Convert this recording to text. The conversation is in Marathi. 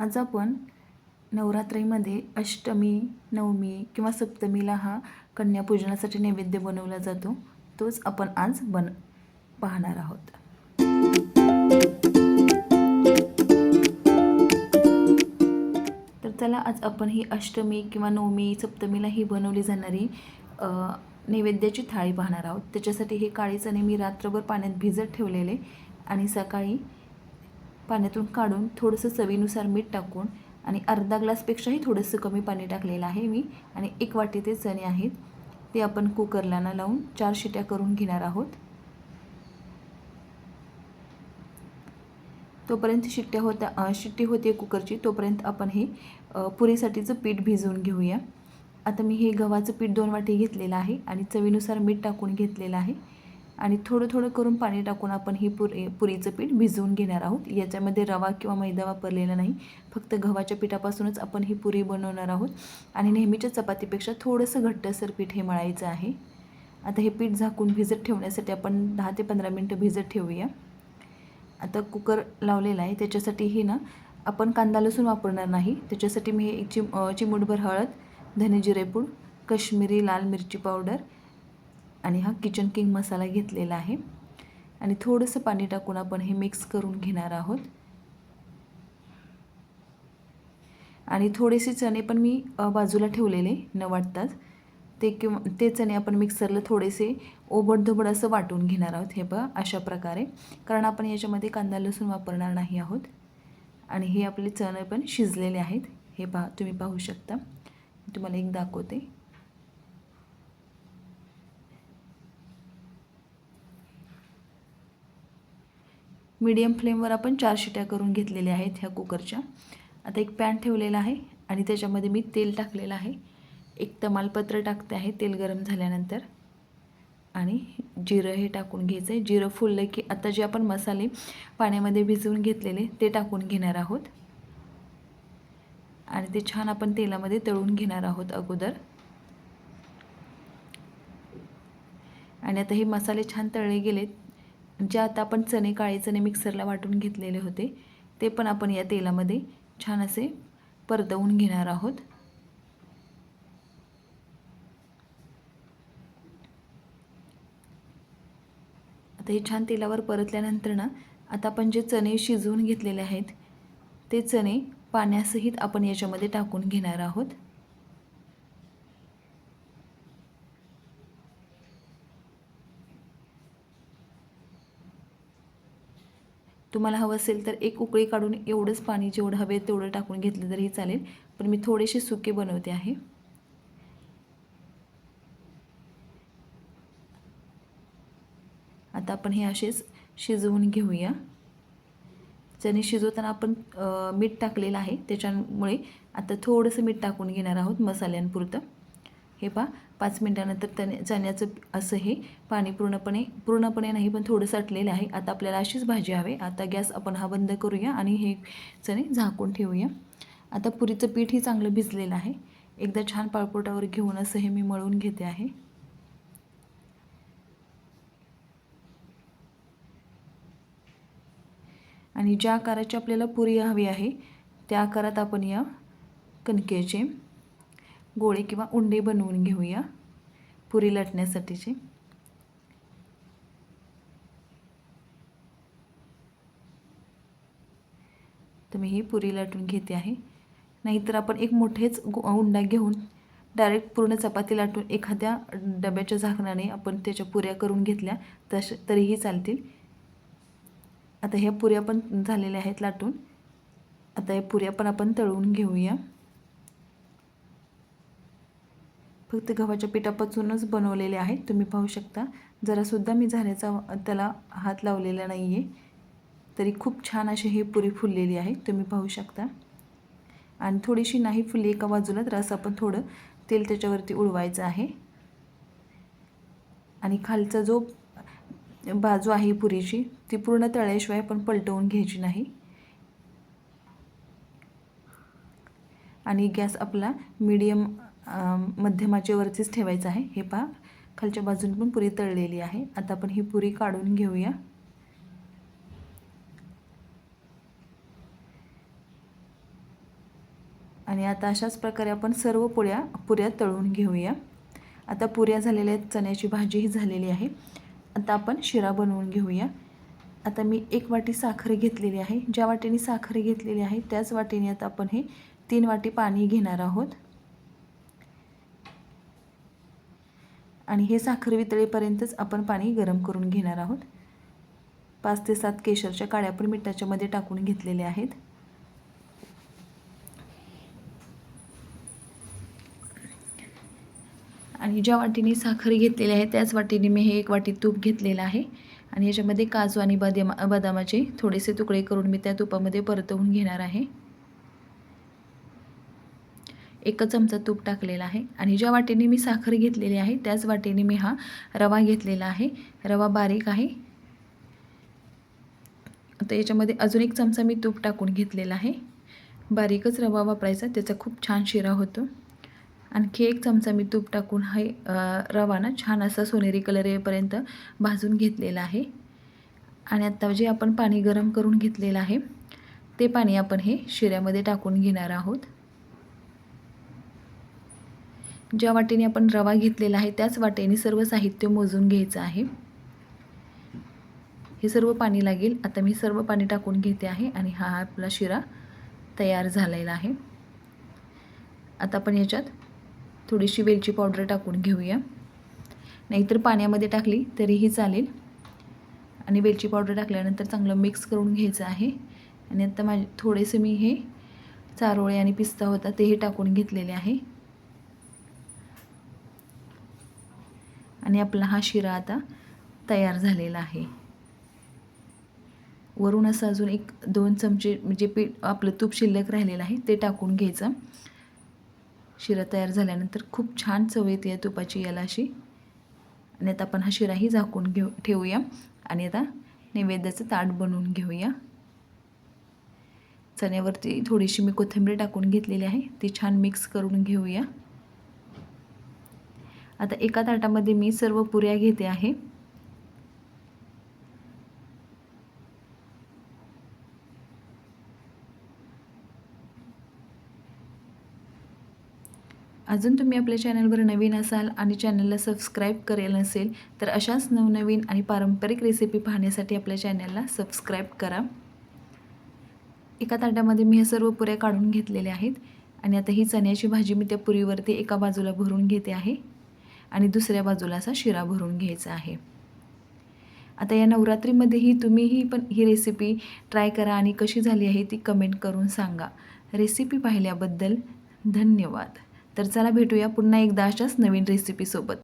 आज आपण नवरात्रीमध्ये अष्टमी नवमी किंवा सप्तमीला हा कन्यापूजनासाठी नैवेद्य बनवला जातो. तोच आपण आज बन पाहणार आहोत. तर चला आज आपण ही अष्टमी किंवा नवमी सप्तमीला ही बनवली जाणारी नैवेद्याची थाळी पाहणार आहोत. त्याच्यासाठी हे काळे चणे मी रात्रभर पाण्यात भिजत ठेवलेले आणि सकाळी पाण्यातून काढून थोडंसं चवीनुसार मीठ टाकून आणि अर्धा ग्लासपेक्षाही थोडंसं कमी पाणी टाकलेलं आहे मी. आणि एक वाटी ते चणे आहेत. ते आपण कुकरला ना लावून चार शिट्या करून घेणार आहोत. तोपर्यंत शिट्ट्या होत्या शिट्टी होते कुकरची तोपर्यंत आपण हे पुरीसाठीचं पीठ भिजवून घेऊया. आता मी हे गव्हाचं पीठ दोन वाटी घेतलेलं आहे आणि चवीनुसार मीठ टाकून घेतलेलं आहे. आणि थोडं थोडं करून पाणी टाकून आपण ही पुरी पुरीचं पीठ भिजवून घेणार आहोत. याच्यामध्ये रवा किंवा मैदा वापरलेला नाही. फक्त गव्हाच्या पिठापासूनच आपण ही पुरी बनवणार आहोत. आणि नेहमीच्या चपातीपेक्षा थोडंसं घट्टसर पीठ हे मळायचं आहे. आता हे पीठ झाकून भिजत ठेवण्यासाठी आपण दहा ते पंधरा मिनटं भिजत ठेवूया. आता कुकर लावलेला आहे. त्याच्यासाठी हे ना आपण कांदा लसूण वापरणार नाही. त्याच्यासाठी मी एक चिम चिमूटभर हळद धने जिरेपूड कश्मीरी लाल मिरची पावडर आणि हा किचन किंग मसाला घेतलेला आहे. आणि थोडंसं पाणी टाकून आपण हे मिक्स करून घेणार आहोत. आणि थोडेसे चणे पण मी बाजूला ठेवलेले न वाटतात ते किंवा ते चणे आपण मिक्सरला थोडेसे ओबडधोबड असं वाटून घेणार आहोत हे बघ अशा प्रकारे. कारण आपण याच्यामध्ये कांदा लसूण वापरणार नाही आहोत. आणि हे आपले चणे पण शिजलेले आहेत. हे पहा तुम्ही पाहू शकता. तुम्हाला एक दाखवते. मीडियम फ्लेमवर आपण चार शिट्या करून घेतलेल्या आहेत ह्या कुकरच्या. आता एक पॅन ठेवलेला आहे आणि त्याच्यामध्ये मी तेल टाकलेलं आहे. एक तमालपत्र टाकते आहे तेल गरम झाल्यानंतर. आणि जिरं हे टाकून घ्यायचं आहे जिरं फुललं की आता जे आपण मसाले पाण्यामध्ये भिजवून घेतलेले ते टाकून घेणार आहोत. आणि ते छान आपण तेलामध्ये तळून घेणार आहोत अगोदर. आणि आता हे मसाले छान तळले गेलेत. जे आता आपण चणे काळे चणे मिक्सरला वाटून घेतलेले होते ते पण आपण या तेलामध्ये छान असे परतवून घेणार आहोत. आता हे छान तेलावर परतल्यानंतर ना आता आपण जे चणे शिजवून घेतलेले आहेत ते चणे पाण्यासहित आपण याच्यामध्ये टाकून घेणार आहोत. तुम्हाला हवं असेल तर एक उकळी काढून एवढंच पाणी जेवढं हवे तेवढं टाकून घेतलं तरी चालेल. पण मी थोडेसे सुके बनवते आहे. आता आपण हे असेच शिजवून घेऊया. चणे शिजवताना आपण मीठ टाकलेलं आहे. त्याच्यामुळे आता थोडंसं मीठ टाकून घेणार आहोत मसाल्यांपुरतं. हे पहा पाच मिनटानंतर त्याने चण्याचं असं हे पाणी पूर्णपणे पूर्णपणे नाही पण थोडं साठलेलं आहे. आता आपल्याला अशीच भाजी हवे. आता गॅस आपण हा बंद करूया आणि हे चणे झाकून ठेवूया. आता पुरीचं पीठही चांगलं भिजलेलं आहे. एकदा छान पाळपोटावर घेऊन असं हे मी मळून घेते आहे. आणि ज्या आकाराची आपल्याला पुरी हवी आहे त्या आकारात आपण या कणकेचे गोळे किंवा उंडे बनवून घेऊया पुरी लाटण्यासाठीचे. तर मी ही पुरी लाटून घेते आहे. नाहीतर आपण एक मोठेच गो उंडा घेऊन डायरेक्ट पूर्ण चपाती लाटून एखाद्या डब्याच्या झाकणाने आपण त्याच्या पुऱ्या करून घेतल्या तश तरीही चालतील. आता ह्या पुऱ्या पण झालेल्या आहेत लाटून. आता या पुऱ्या पण आपण तळून घेऊया. फक्त गव्हाच्या पिठापासूनच बनवलेले आहेत. तुम्ही पाहू शकता. जरासुद्धा मी झाऱ्याचा त्याला हात लावलेला नाही आहे तरी खूप छान अशी ही पुरी फुललेली आहे. तुम्ही पाहू शकता. आणि थोडीशी नाही फुलली एका बाजूला तर असं आपण थोडं तेल त्याच्यावरती उडवायचं आहे. आणि खालचा जो बाजू आहे पुरीची ती पूर्ण तळ्याशिवाय आपण पलटवून घ्यायची नाही. आणि गॅस आपला मीडियम मध्यमाचेवरतीच ठेवायचं आहे. हे पहा खालच्या बाजून पण पुरी तळलेली आहे. आता आपण ही पुरी काढून घेऊया. आणि आता अशाच प्रकारे आपण सर्व पुऱ्या पुऱ्या तळून घेऊया. आता पुऱ्या झालेल्या आहेत चण्याची भाजीही झालेली आहे. आता आपण शिरा बनवून घेऊया. आता मी एक वाटी साखर घेतलेली आहे. ज्या वाटीने साखर घेतलेली आहे त्याच वाटीने आता आपण हे तीन वाटी पाणी घेणार आहोत. आणि हे साखर वितळेपर्यंतच आपण पाणी गरम करून घेणार आहोत. पाच ते सात केशरच्या काळ्या पण मिठाच्यामध्ये टाकून घेतलेल्या आहेत. आणि ज्या वाटीने साखर घेतलेली आहे त्याच वाटीने मी हे एक वाटी तूप घेतलेलं आहे. आणि याच्यामध्ये काजू आणि बदामा बदामाचे थोडेसे तुकडे करून मी त्या तुपामध्ये परतवून घेणार आहे. एक चमचा तूप टाकलेला आहे आणि ज्या वाटेने मी साखर घेतलेली आहे त्याच वाटेने मी हा रवा घेतलेला आहे. रवा बारीक आहे. आता याच्यामध्ये अजून एक चमचा मी तूप टाकून घेतलेला आहे. बारीकच रवा वापरायचा त्याचा खूप छान शिरा होतो. आणखी एक चमचा मी तूप टाकून हे रवा ना छान असा सोनेरी कलर येईपर्यंत भाजून घेतलेला आहे. आणि आत्ता जे आपण पाणी गरम करून घेतलेलं आहे ते पाणी आपण हे शिऱ्यामध्ये टाकून घेणार आहोत. ज्या वाटेने आपण रवा घेतलेला आहे त्याच वाटेने सर्व साहित्य मोजून घ्यायचं आहे. हे सर्व पाणी लागेल. आता मी सर्व पाणी टाकून घेते आहे आणि हा आपला शिरा तयार झालेला आहे. आता आपण याच्यात थोडीशी वेलची पावडर टाकून घेऊया. नाहीतर पाण्यामध्ये टाकली तरीही चालेल. आणि वेलची पावडर टाकल्यानंतर चांगलं मिक्स करून घ्यायचं आहे. आणि आता माझे थोडेसे मी हे चारोळे आणि पिस्ता होता तेही टाकून घेतलेले आहे. आणि आपला हा शिरा आता तयार झालेला आहे. वरून असं अजून एक दोन चमचे म्हणजे पीठ आपलं तूप शिल्लक राहिलेलं आहे ते टाकून घ्यायचं. शिरा तयार झाल्यानंतर खूप छान चव येते या तुपाची याला अशी. आणि आता आपण हा शिराही झाकून घेऊ ठेवूया. आणि आता नैवेद्याचं ताट बनवून घेऊया. चण्यावरती थोडीशी मी कोथिंबीर टाकून घेतलेली आहे ती छान मिक्स करून घेऊया. आता एका ताटामध्ये मी सर्व पुऱ्या घेते आहे. अजून तुम्ही आपल्या चॅनलवर नवीन असाल आणि चॅनलला सबस्क्राईब करेल नसेल तर अशाच नवनवीन आणि पारंपरिक रेसिपी पाहण्यासाठी आपल्या चॅनलला सबस्क्राईब करा. एका ताटामध्ये मी हे सर्व पुऱ्या काढून घेतलेल्या आहेत आणि आता ही चण्याची भाजी मी त्या पुरीवरती एका बाजूला भरून घेते आहे. आणि दुसऱ्या बाजूला असा शिरा भरून घ्यायचा आहे. आता या नवरात्रीमध्येही तुम्हीही पण ही रेसिपी ट्राय करा आणि कशी झाली आहे ती कमेंट करून सांगा. रेसिपी पाहिल्याबद्दल धन्यवाद. तर चला भेटूया पुन्हा एकदा अशाच नवीन रेसिपीसोबत